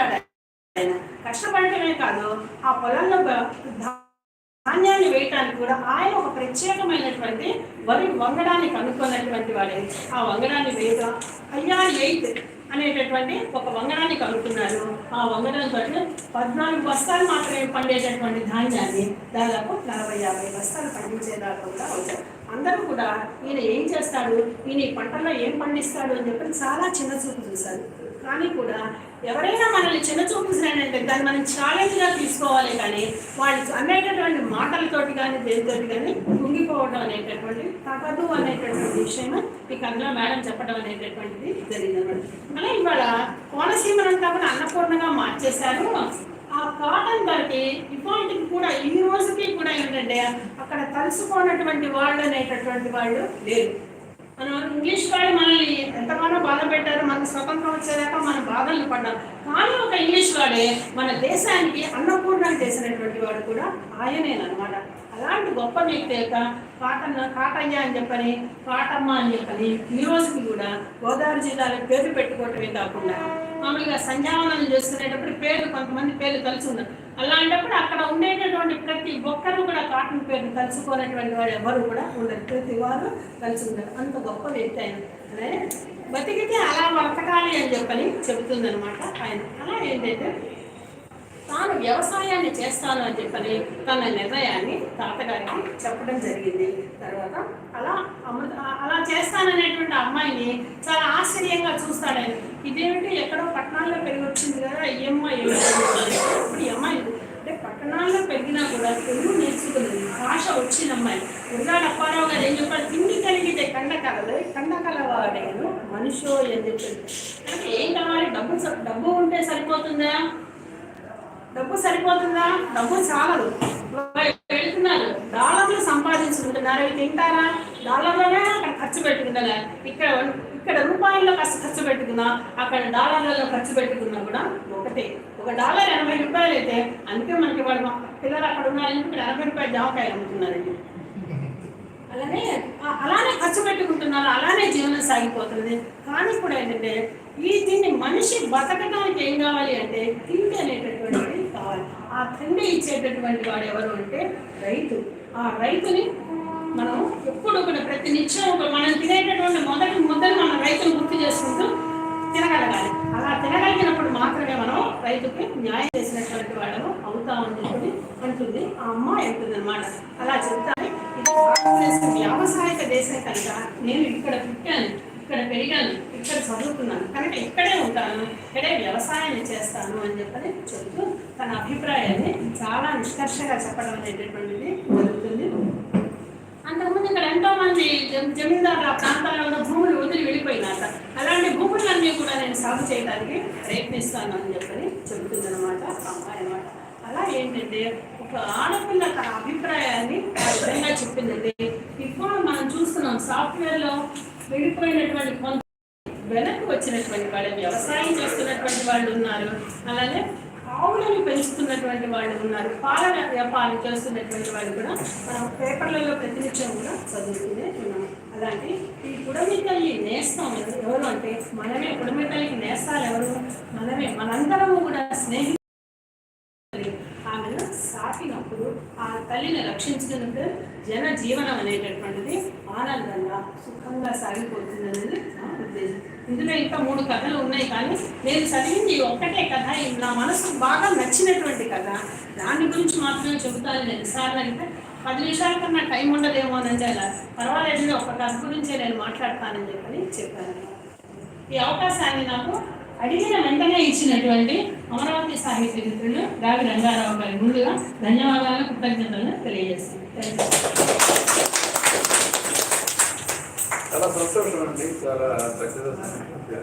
కష్టపడ్డాడు ఆయన. కష్టపడటమే కాదు ఆ పొలంలో ధాన్యాన్ని వేయటానికి కూడా ఆయన ఒక ప్రత్యేకమైనటువంటి వరి వంగడాన్ని కనుక్కున్నటువంటి వాడే. ఆ వంగడాన్ని వేయగా అయ్యా ఎయిత్ అనేటటువంటి ఒక వంగడాన్ని కనుక్కున్నారు ఆ వంగడం తోటి పద్నాలుగు బస్తాలు మాత్రమే పండేటటువంటి ధాన్యాన్ని దాదాపు నలభై యాభై బస్తాలు పండించేదాకా కూడా అవుతారు అందరూ కూడా ఈయన ఏం చేస్తాడు? ఈయన ఈ పంటలో ఏం పండిస్తాడు? అని చెప్పి చాలా చిన్న చూపు చూశారు. కానీ కూడా ఎవరైనా మనల్ని చిన్న చూపు అంటే దాన్ని మనం ఛాలెంజ్గా తీసుకోవాలి కానీ వాళ్ళు అనేటటువంటి మాటలతోటి కానీ దేనితోటి కానీ కుంగిపోవడం అనేటటువంటి తగదు అనేటటువంటి విషయం ఈ కథలో మేడం చెప్పడం అనేటటువంటిది జరిగింది మళ్ళీ ఇవాళ కోనసీమనంతా కూడా అన్నపూర్ణగా మార్చేశారు. ఆ కాటన్ బట్టి ఇవాళకి కూడా ఈ రోజుకి కూడా ఏంటంటే అక్కడ తలుసుకోనటువంటి వాళ్ళు అనేటటువంటి వాళ్ళు లేరు. మనం ఇంగ్లీష్ వాళ్ళు మనల్ని ఎంతగానో బాధ పెట్టారు మనకు స్వతంత్రం వచ్చేదాకా మన బాధలు పడ్డాం. కానీ ఒక ఇంగ్లీష్ వాడే మన దేశానికి అన్నపూర్ణ చేసినటువంటి వాడు కూడా ఆయనేనమాట అలాంటి గొప్ప వ్యక్తి యొక్క కాటన్న కాటయ్య అని చెప్పని కాటమ్మ అని చెప్పని ఈ రోజుకి కూడా గోదావరి జిల్లాలో పేరు పెట్టుకోవటమే కాకుండా మామూలుగా సంధ్యావనం చేసుకునేటప్పుడు పేర్లు కొంతమంది పేర్లు కలిసి ఉన్నారు అలాంటప్పుడు అక్కడ ఉండేటటువంటి ప్రతి ఒక్కరు కూడా కాటన్ పేరు కలుసుకోనటువంటి వాడు ఎవరు కూడా ఉండరు. ప్రతి వారు కలిసి ఉండరు అంత గొప్ప వ్యక్తి ఆయన. బతికితే అలా బ్రతకాలి అని చెప్పని చెబుతుందనమాట ఆయన. అలా ఏంటంటే తాను వ్యవసాయాన్ని చేస్తాను అని చెప్పని తన నిర్ణయాన్ని తాతగారికి చెప్పడం జరిగింది. తర్వాత అలా అమృత అలా చేస్తాననేటువంటి అమ్మాయిని చాలా ఆశ్చర్యంగా చూస్తాడు ఆయన. ఇదేమిటి ఎక్కడో పట్టణాల్లో పెరిగి వచ్చింది కదా ఈ అమ్మాయి ఏమిటి? ఇప్పుడు ఈ అమ్మాయి అంటే పట్టణాల్లో పెరిగినా కూడా తెలుగు నేర్చుకున్నది భాష వచ్చిన అమ్మాయి. ఉర్రాడ అప్పారావు గారు ఏం చెప్పారు? తిండి కలిగితే కండకలలు కండకలవాడేను మనిషో అని చెప్పారు అంటే ఏం కావాలి? డబ్బు డబ్బు ఉంటే సరిపోతుందా? డబ్బు సరిపోతుందా? డబ్బు చాలదు. వెళ్తున్నారు. డాలర్లు సంపాదించుకుంటున్నారు. తింటారా? డాలర్లోనే అక్కడ ఖర్చు పెట్టుకుంటారా ఇక్కడ ఇక్కడ రూపాయల్లో ఖర్చు ఖర్చు పెట్టుకున్నా అక్కడ డాలర్లలో ఖర్చు పెట్టుకున్నా కూడా ఒకటే. ఒక డాలర్ ఎనభై రూపాయలు అయితే అందుకే మనకి వాళ్ళు మా పిల్లలు అక్కడ ఉన్నారని ఇక్కడ ఎనభై రూపాయలు జామకాయలు అమ్ముతున్నారండి. అలానే అలానే ఖర్చు పెట్టుకుంటున్నారు అలానే జీవనం సాగిపోతుంది. కానీ కూడా ఏంటంటే ఈ తిండి మనిషి బతకడానికి ఏం కావాలి అంటే తిండి అనేటటువంటిది కావాలి. ఆ తిండి ఇచ్చేటటువంటి వాడు ఎవరు అంటే రైతు. ఆ రైతుని మనం ఎప్పుడు కూడా ప్రతి నిత్యం ఒక మనం తినేటటువంటి మొదటి ముద్దను మనం రైతును గుర్తు చేసుకుంటూ తినగలగాలి. అలా తినగలిగినప్పుడు మాత్రమే మనం రైతుకి న్యాయం చేసినటువంటి వాళ్ళము అవుతామని చెప్పి అంటుంది ఆ అమ్మాయి అంటుంది అనమాట అలా చెప్తాను. ఇది భారతదేశం వ్యావసాయిక దేశం కనుక నేను ఇక్కడ పుట్టాను ఇక్కడ పెరిగాను ఇక్కడ చదువుకున్నాను కనుక ఇక్కడే ఉంటాను ఇక్కడే వ్యవసాయాన్ని చేస్తాను అని చెప్పని చెబుతూ తన అభిప్రాయాన్ని చాలా నిష్కర్షగా చెప్పడం అనేటటువంటిది జరుగుతుంది. అంతకుముందు ఎంతో మంది జమ- జమీందారుల ప్రాంతాల్లో ఉన్న భూములు వదిలి వెళ్ళిపోయినాక అలాంటి భూములన్నీ కూడా నేను సాగు చేయడానికి ప్రయత్నిస్తాను అని చెప్పని చెబుతుందన్నమాట అమ్మాయి అనమాట అలా ఏంటంటే ఒక ఆడపిల్ల తన అభిప్రాయాన్ని విధంగా చెప్పిందండి ఇప్పుడు మనం చూస్తున్నాం సాఫ్ట్వేర్లో వెళ్ళిపోయినటువంటి కొంత వెనక్కి వచ్చినటువంటి వాళ్ళు వ్యవసాయం చేస్తున్నటువంటి వాళ్ళు ఉన్నారు. అలానే ఆవులను పెంచుతున్నటువంటి వాళ్ళు ఉన్నారు. పాల వ్యాపారం చేస్తున్నటువంటి వాళ్ళు కూడా మనం పేపర్లలో ప్రతినిత్యం కూడా చదువుతూనే ఉన్నాం. అలాంటి ఈ పుడమితల్లి నేస్తాం ఎవరు? అంటే మనమే పుడమి తల్లికి నేస్తాలు ఎవరు? మనమే మనందరము కూడా స్నేహి ఆమెను సాకినప్పుడు ఆ తల్లిని రక్షించినందుకు జన జీవనం అనేటటువంటిది ఆనందంగా సుఖంగా సాగిపోతుంది అనేది ఉద్దేశం ఇందులో ఇంకా మూడు కథలు ఉన్నాయి కానీ నేను చదివింది ఒక్కటే కథ. నా మనసు బాగా నచ్చినటువంటి కథ. దాని గురించి మాత్రమే చెబుతాను నేను. సార్లు అంటే పది నిమిషాల కన్నా టైం ఉండదేమో అని అలా. పర్వాలేదు ఒక కథ గురించే నేను మాట్లాడతానని చెప్పని చెప్పాను. ఈ అవకాశాన్ని నాకు అడిగిన వెంటనే ఇచ్చినటువంటి అమరావతి సాహిత్య మిత్రులు గావి రంగారావు గారి ముందుగా ధన్యవాదాలు కృతజ్ఞతలు తెలియజేస్తాను చాలా సంతోషం అండి చాలా చక్కగా.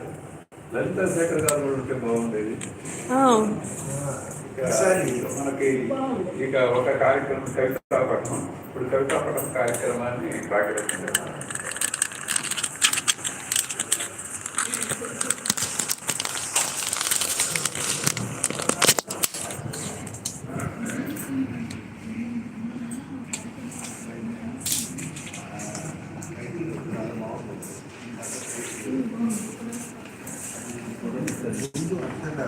లలిత శేఖర్ గారు కూడా ఉంటే బాగుండేది. మనకి ఇక ఒక కార్యక్రమం కవితా పఠనం ఇప్పుడు కవితా పఠనం కార్యక్రమాన్ని ప్రారంభించారు